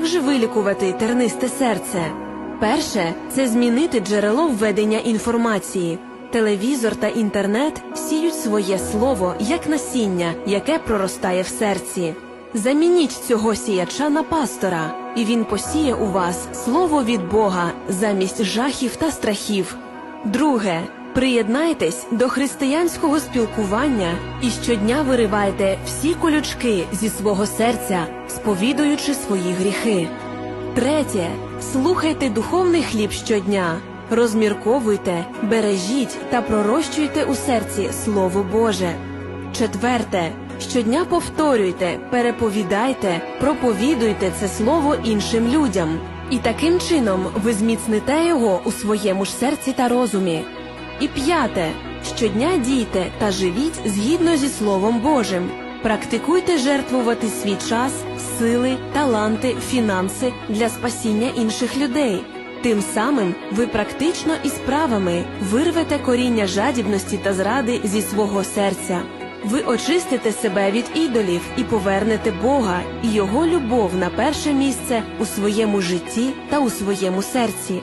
Як же вилікувати тернисте серце? Перше це змінити джерело введення інформації. Телевізор та інтернет сіють своє слово як насіння, яке проростає в серці. Замініть цього сіяча на пастора, і він посіє у вас слово від Бога замість жахів та страхів. Друге. Приєднайтесь до християнського спілкування і щодня виривайте всі колючки зі свого серця, сповідуючи свої гріхи. Третє. Слухайте духовний хліб щодня, розмірковуйте, бережіть та пророщуйте у серці Слово Боже. Четверте. Щодня повторюйте, переповідайте, проповідуйте це слово іншим людям. І таким чином ви зміцните його у своєму ж серці та розумі. І п'яте. Щодня дійте та живіть згідно зі Словом Божим. Практикуйте жертвувати свій час, сили, таланти, фінанси для спасіння інших людей. Тим самим ви практично і справами вирвете коріння жадібності та зради зі свого серця. Ви очистите себе від ідолів і повернете Бога і Його любов на перше місце у своєму житті та у своєму серці.